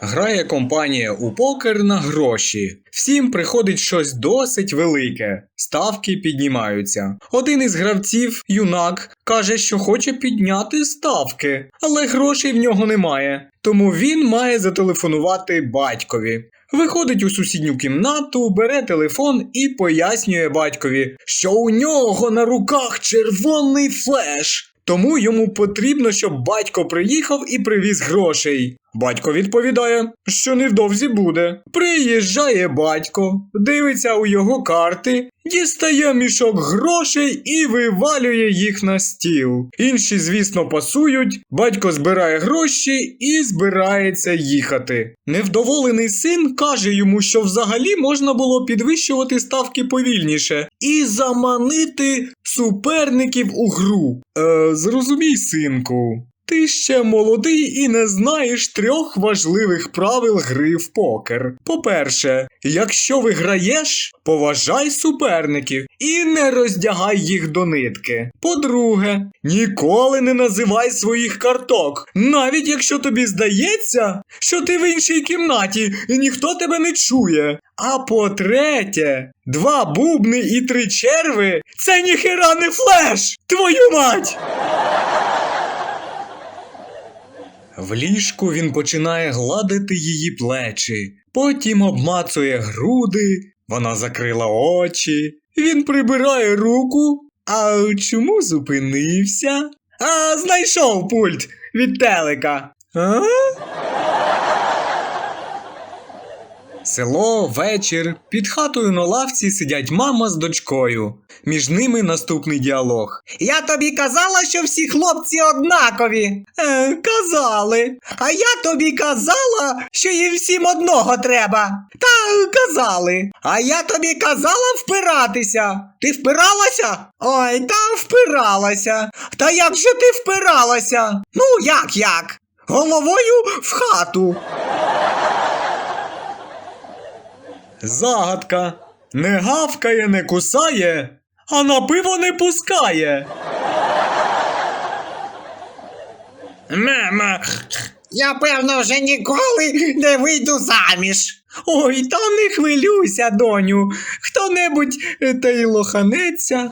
Грає компанія у покер на гроші. Всім приходить щось досить велике. Ставки піднімаються. Один із гравців, юнак, каже, що хоче підняти ставки, але грошей в нього немає. Тому він має зателефонувати батькові. Виходить у сусідню кімнату, бере телефон і пояснює батькові, що у нього на руках червоний флеш. Тому йому потрібно, щоб батько приїхав і привіз грошей. Батько відповідає, що невдовзі буде. Приїжджає батько, дивиться у його карти, дістає мішок грошей і вивалює їх на стіл. Інші, звісно, пасують, батько збирає гроші і збирається їхати. Невдоволений син каже йому, що взагалі можна було підвищувати ставки повільніше і заманити суперників у гру. Е, зрозумій, синку. Ти ще молодий і не знаєш трьох важливих правил гри в покер. По-перше, якщо виграєш, поважай суперників і не роздягай їх до нитки. По-друге, ніколи не називай своїх карток, навіть якщо тобі здається, що ти в іншій кімнаті і ніхто тебе не чує. А по-третє, два бубни і три черви це ніхера не флеш! Твою мать! В ліжку він починає гладити її плечі, потім обмацує груди, вона закрила очі, він прибирає руку. А чому зупинився? А, знайшов пульт від телека. А? Село, вечір. Під хатою на лавці сидять мама з дочкою. Між ними наступний діалог. Я тобі казала, що всі хлопці однакові. Е, казали. А я тобі казала, що їм всім одного треба. Та казали. А я тобі казала впиратися. Ти впиралася? Ой, та впиралася. Та як же ти впиралася? Ну, як як? Головою в хату. Загадка. Не гавкає, не кусає, а на пиво не пускає. Мама, Я певно вже ніколи не вийду заміж. ой, та не хвилюйся, доню. Хто-небудь е, та й лоханеться.